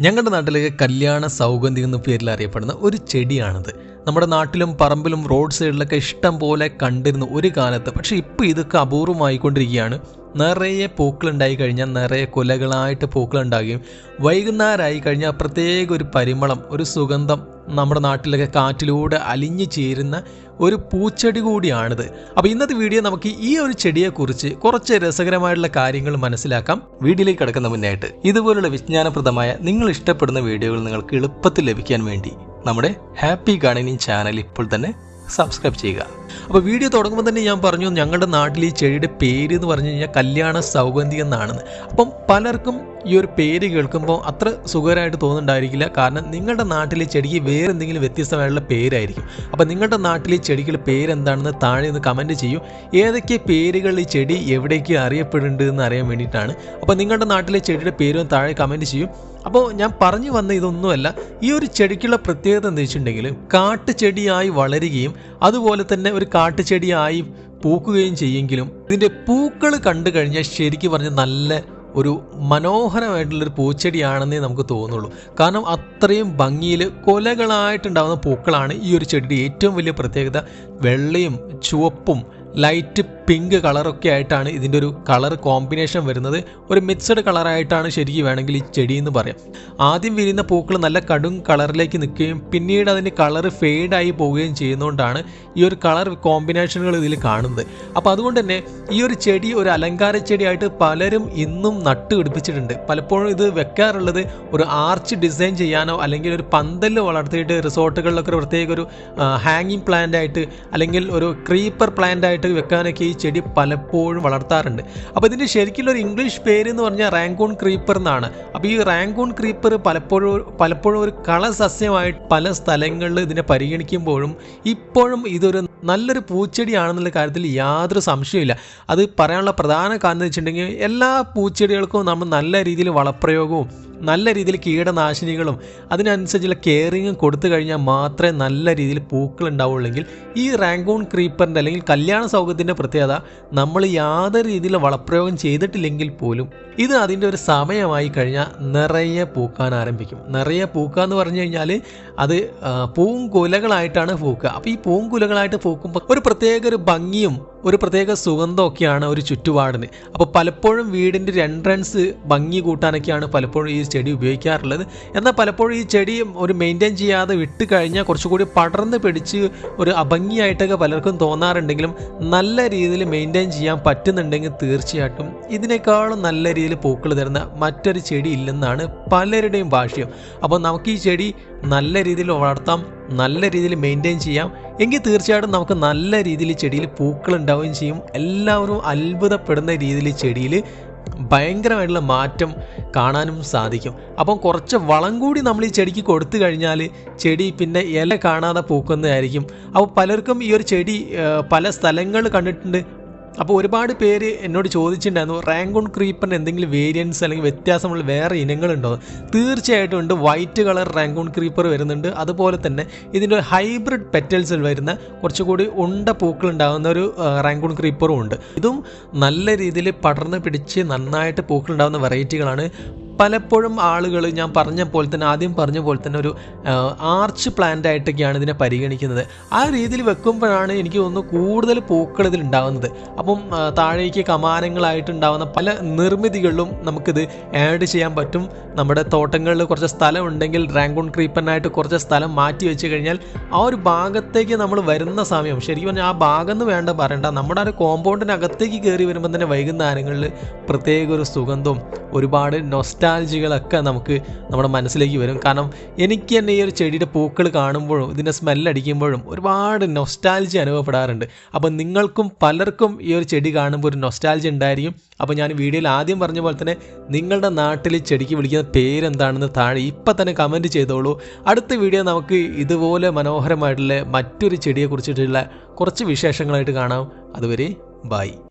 ഞങ്ങളുടെ നാട്ടിലെ കല്യാണ സൗഗന്ധി എന്ന പേരിൽ അറിയപ്പെടുന്ന ഒരു ചെടിയാണിത്. നമ്മുടെ നാട്ടിലും പറമ്പിലും റോഡ് സൈഡിലൊക്കെ ഇഷ്ടം പോലെ കണ്ടിരുന്ന ഒരു കാലത്ത്. പക്ഷേ ഇപ്പോൾ ഇതൊക്കെ അപൂർവമായിക്കൊണ്ടിരിക്കുകയാണ്. നിറയെ പൂക്കളുണ്ടായി കഴിഞ്ഞാൽ നിറയെ കൊലകളായിട്ട് പൂക്കളുണ്ടാകുകയും വൈകുന്നേരമായി കഴിഞ്ഞാൽ പ്രത്യേക ഒരു പരിമളം ഒരു സുഗന്ധം നമ്മുടെ നാട്ടിലൊക്കെ കാറ്റിലൂടെ അലിഞ്ഞു ചേരുന്ന ഒരു പൂച്ചെടി കൂടിയാണിത്. അപ്പോൾ ഇന്നത്തെ വീഡിയോ നമുക്ക് ഈ ഒരു ചെടിയെക്കുറിച്ച് കുറച്ച് രസകരമായിട്ടുള്ള കാര്യങ്ങൾ മനസ്സിലാക്കാം. വീഡിയോയിലേക്ക് കിടക്കുന്ന മുന്നായിട്ട് ഇതുപോലുള്ള വിജ്ഞാനപ്രദമായ നിങ്ങൾ ഇഷ്ടപ്പെടുന്ന വീഡിയോകൾ നിങ്ങൾക്ക് എളുപ്പത്തിൽ ലഭിക്കാൻ വേണ്ടി നമ്മുടെ ഹാപ്പി ഗാർഡനിങ് ചാനൽ ഇപ്പോൾ തന്നെ സബ്സ്ക്രൈബ് ചെയ്യുക. അപ്പോൾ വീഡിയോ തുടങ്ങുമ്പോൾ തന്നെ ഞാൻ പറഞ്ഞു ഞങ്ങളുടെ നാട്ടിൽ ഈ ചെടിയുടെ പേര് എന്ന് പറഞ്ഞു കഴിഞ്ഞാൽ കല്യാണ സൗഗന്ധി എന്നാണെന്ന്. അപ്പം പലർക്കും ഈ ഒരു പേര് കേൾക്കുമ്പോൾ അത്ര സുഖകരമായിട്ട് തോന്നുന്നുണ്ടായിരിക്കില്ല. കാരണം നിങ്ങളുടെ നാട്ടിലെ ചെടിക്ക് വേറെ എന്തെങ്കിലും വ്യത്യസ്തമായിട്ടുള്ള പേരായിരിക്കും. അപ്പോൾ നിങ്ങളുടെ നാട്ടിലെ ചെടികളുടെ പേരെന്താണെന്ന് താഴെ ഒന്ന് കമന്റ് ചെയ്യൂ. ഏതൊക്കെ പേരുകൾ ഈ ചെടി എവിടേക്ക് അറിയപ്പെടുന്നുണ്ട് എന്ന് അറിയാൻ വേണ്ടിയിട്ടാണ്. അപ്പോൾ നിങ്ങളുടെ നാട്ടിലെ ചെടിയുടെ പേരും താഴെ കമന്റ് ചെയ്യും. അപ്പോൾ ഞാൻ പറഞ്ഞു വന്ന ഇതൊന്നുമല്ല ഈ ഒരു ചെടിക്കുള്ള പ്രത്യേകത എന്താ വെച്ചിട്ടുണ്ടെങ്കിൽ കാട്ടുചെടിയായി വളരുകയും അതുപോലെ തന്നെ ഒരു കാട്ടുചെടിയായി പൂക്കുകയും ചെയ്യുമെങ്കിലും ഇതിന്റെ പൂക്കൾ കണ്ടു കഴിഞ്ഞാൽ ശരിക്കും പറഞ്ഞ നല്ല ഒരു മനോഹരമായിട്ടുള്ളൊരു പൂച്ചെടിയാണെന്നേ നമുക്ക് തോന്നുള്ളൂ. കാരണം അത്രയും ഭംഗിയിൽ കൊലകളായിട്ടുണ്ടാകുന്ന പൂക്കളാണ് ഈ ഒരു ചെടിയുടെ ഏറ്റവും വലിയ പ്രത്യേകത. വെള്ളയും ചുവപ്പും ലൈറ്റ് പിങ്ക് കളറൊക്കെ ആയിട്ടാണ് ഇതിന്റെ ഒരു കളർ കോമ്പിനേഷൻ വരുന്നത്. ഒരു മിക്സഡ് കളറായിട്ടാണ് ശരിക്കും വേണമെങ്കിൽ ഈ ചെടി എന്ന് പറയാം. ആദ്യം വിരിയുന്ന പൂക്കൾ നല്ല കടും കളറിലേക്ക് നിൽക്കുകയും പിന്നീട് അതിന്റെ കളർ ഫെയ്ഡായി പോവുകയും ചെയ്യുന്നതുകൊണ്ടാണ് ഈ ഒരു കളർ കോമ്പിനേഷനുകൾ ഇതിൽ കാണുന്നത്. അപ്പോൾ അതുകൊണ്ട് തന്നെ ഈ ഒരു ചെടി ഒരു അലങ്കാര ചെടിയായിട്ട് പലരും ഇന്നും നട്ടുപിടിപ്പിച്ചിട്ടുണ്ട്. പലപ്പോഴും ഇത് വെക്കാറുള്ളത് ഒരു ആർച്ച് ഡിസൈൻ ചെയ്യാനോ അല്ലെങ്കിൽ ഒരു പന്തൽ വളർത്തിയിട്ട് റിസോർട്ടുകളിലൊക്കെ പ്രത്യേക ഒരു ഹാങ്ങിങ് പ്ലാന്റ് ആയിട്ട് അല്ലെങ്കിൽ ഒരു ക്രീപ്പർ പ്ലാന്റ് ആയിട്ട് വെക്കാനൊക്കെ ഈ ചെടി പലപ്പോഴും വളർത്താറുണ്ട്. അപ്പോൾ ഇതിന്റെ ശരിക്കുള്ള ഒരു ഇംഗ്ലീഷ് പേര് എന്ന് പറഞ്ഞാൽ റാങ്കൂൺ ക്രീപ്പർ എന്നാണ്. അപ്പോൾ ഈ റാങ്കൂൺ ക്രീപ്പർ പലപ്പോഴും പലപ്പോഴും ഒരു കളസസ്യമായിട്ട് പല സ്ഥലങ്ങളിൽ ഇതിനെ പരിഗണിക്കുമ്പോഴും ഇപ്പോഴും ഇതൊരു നല്ലൊരു പൂച്ചെടിയാണെന്നുള്ള കാര്യത്തിൽ യാതൊരു സംശയമില്ല അത് പറയാനുള്ള പ്രധാന കാരണം എന്ന് വെച്ചിട്ടുണ്ടെങ്കിൽ എല്ലാ പൂച്ചെടികൾക്കും നമ്മൾ നല്ല രീതിയിൽ വളപ്രയോഗവും നല്ല രീതിയിൽ കീടനാശിനികളും അതിനനുസരിച്ചുള്ള കെയറിങ്ങും കൊടുത്തു കഴിഞ്ഞാൽ മാത്രമേ നല്ല രീതിയിൽ പൂക്കൾ ഉണ്ടാവുള്ളെങ്കിൽ ഈ റാങ്കോൺ ക്രീപ്പറിന്റെ അല്ലെങ്കിൽ കല്യാണ സൗകര്യത്തിന്റെ പ്രത്യേകത നമ്മൾ യാതൊരു രീതിയിൽ വളപ്രയോഗം ചെയ്തിട്ടില്ലെങ്കിൽ പോലും ഇത് അതിന്റെ ഒരു സമയമായി കഴിഞ്ഞാൽ നിറയെ പൂക്കാൻ ആരംഭിക്കും. നിറയെ പൂക്കുക എന്ന് പറഞ്ഞു കഴിഞ്ഞാൽ അത് പൂങ്കുലകളായിട്ടാണ് പൂക്കുക അപ്പോൾ ഈ പൂങ്കുലകളായിട്ട് പൂക്കുമ്പോൾ ഒരു പ്രത്യേക ഒരു ഭംഗിയും ഒരു പ്രത്യേക സുഗന്ധമൊക്കെയാണ് ഒരു ചുറ്റുപാടിന്. അപ്പോൾ പലപ്പോഴും വീടിന്റെ ഒരു എൻട്രൻസ് ഭംഗി കൂട്ടാനൊക്കെയാണ് പലപ്പോഴും ഈ ചെടി ഉപയോഗിക്കാറുള്ളത്. എന്നാൽ പലപ്പോഴും ഈ ചെടി ഒരു മെയിന്റെയിൻ ചെയ്യാതെ വിട്ട് കഴിഞ്ഞാൽ കുറച്ചുകൂടി പടർന്ന് പിടിച്ച് ഒരു അഭംഗിയായിട്ടൊക്കെ പലർക്കും തോന്നാറുണ്ടെങ്കിലും നല്ല രീതിയിൽ മെയിന്റെയിൻ ചെയ്യാൻ പറ്റുന്നുണ്ടെങ്കിൽ തീർച്ചയായിട്ടും ഇതിനേക്കാളും നല്ല രീതിയിൽ പൂക്കൾ തരുന്ന മറ്റൊരു ചെടി ഇല്ലെന്നാണ് പലരുടെയും ഭാഷ്യം. അപ്പോൾ നമുക്ക് ഈ ചെടി നല്ല രീതിയിൽ വളർത്താം നല്ല രീതിയിൽ മെയിന്റെയിൻ ചെയ്യാം. എങ്കിൽ തീർച്ചയായിട്ടും നമുക്ക് നല്ല രീതിയിൽ ചെടിയിൽ പൂക്കൾ ഉണ്ടാവുകയും ചെയ്യും. എല്ലാവരും അത്ഭുതപ്പെടുന്ന രീതിയിൽ ചെടിയിൽ ഭയങ്കരമായിട്ടുള്ള മാറ്റം കാണാനും സാധിക്കും. അപ്പം കുറച്ച് വളം കൂടി നമ്മൾ ഈ ചെടിക്ക് കൊടുത്തു കഴിഞ്ഞാൽ ചെടി പിന്നെ ഇല കാണാതെ പൂക്കുന്നതായിരിക്കും. അപ്പോൾ പലർക്കും ഈ ഒരു ചെടി പല സ്ഥലങ്ങൾ കണ്ടിട്ടുണ്ട്. അപ്പോൾ ഒരുപാട് പേര് എന്നോട് ചോദിച്ചിട്ടുണ്ടായിരുന്നു റാങ്കോൺ ക്രീപ്പറിന് എന്തെങ്കിലും വേരിയൻസ് അല്ലെങ്കിൽ വ്യത്യാസമുള്ള വേറെ ഇനങ്ങളുണ്ടോ? തീർച്ചയായിട്ടും ഉണ്ട്. വൈറ്റ് കളർ റാങ്കോൺ ക്രീപ്പർ വരുന്നുണ്ട്. അതുപോലെ തന്നെ ഇതിന്റെ ഹൈബ്രിഡ് പെറ്റൽസിൽ വരുന്ന കുറച്ചുകൂടി ഉണ്ട പൂക്കൾ ഉണ്ടാകുന്ന ഒരു റാങ്കോൺ ക്രീപ്പറും ഉണ്ട്. ഇതും നല്ല രീതിയിൽ പടർന്ന് പിടിച്ച് നന്നായിട്ട് പൂക്കൾ ഉണ്ടാകുന്ന വെറൈറ്റികളാണ് പലപ്പോഴും ആളുകൾ ഞാൻ പറഞ്ഞ പോലെ തന്നെ ആദ്യം പറഞ്ഞ പോലെ തന്നെ ഒരു ആർച്ച് പ്ലാന്റ് ആയിട്ടൊക്കെയാണ് ഇതിനെ പരിഗണിക്കുന്നത്. ആ രീതിയിൽ വെക്കുമ്പോഴാണ് എനിക്ക് തോന്നുന്നു കൂടുതൽ പൂക്കൾ ഇതിൽ ഉണ്ടാകുന്നത് അപ്പം താഴേക്ക് കമാനങ്ങളായിട്ടുണ്ടാകുന്ന പല നിർമ്മിതികളിലും നമുക്കിത് ആഡ് ചെയ്യാൻ പറ്റും. നമ്മുടെ തോട്ടങ്ങളിൽ കുറച്ച് സ്ഥലം ഉണ്ടെങ്കിൽ റാങ്കോൺ ക്രീപ്പറിനായിട്ട് കുറച്ച് സ്ഥലം മാറ്റി വെച്ച് കഴിഞ്ഞാൽ ആ ഒരു ഭാഗത്തേക്ക് നമ്മൾ വരുന്ന സമയം ശരിക്കും പറഞ്ഞാൽ ആ ഭാഗം എന്ന് വേണ്ട പറയണ്ട. നമ്മുടെ ആ ഒരു കോമ്പൗണ്ടിനകത്തേക്ക് കയറി വരുമ്പോൾ തന്നെ വൈകുന്നേരങ്ങളിൽ പ്രത്യേക ഒരു സുഗന്ധവും ഒരുപാട് നൊസ്റ്റാൾജികളൊക്കെ നമുക്ക് നമ്മുടെ മനസ്സിലേക്ക് വരും. കാരണം എനിക്ക് തന്നെ ഈ ഒരു ചെടിയുടെ പൂക്കൾ കാണുമ്പോഴും ഇതിന്റെ സ്മെല്ലടിക്കുമ്പോഴും ഒരുപാട് നൊസ്റ്റാൾജി അനുഭവപ്പെടാറുണ്ട്. അപ്പോൾ നിങ്ങൾക്കും പലർക്കും ഈ ഒരു ചെടി കാണുമ്പോൾ ഒരു നൊസ്റ്റാൾജി ഉണ്ടായിരിക്കും. അപ്പോൾ ഞാൻ വീഡിയോയിൽ ആദ്യം പറഞ്ഞ പോലെ തന്നെ നിങ്ങളുടെ നാട്ടിൽ ചെടിക്ക് വിളിക്കുന്ന പേരെന്താണെന്ന് താഴെ ഇപ്പം തന്നെ കമന്റ് ചെയ്തോളൂ. അടുത്ത വീഡിയോ നമുക്ക് ഇതുപോലെ മനോഹരമായിട്ടുള്ള മറ്റൊരു ചെടിയെക്കുറിച്ചിട്ടുള്ള കുറച്ച് വിശേഷങ്ങളായിട്ട് കാണാം. അതുവരെ ബൈ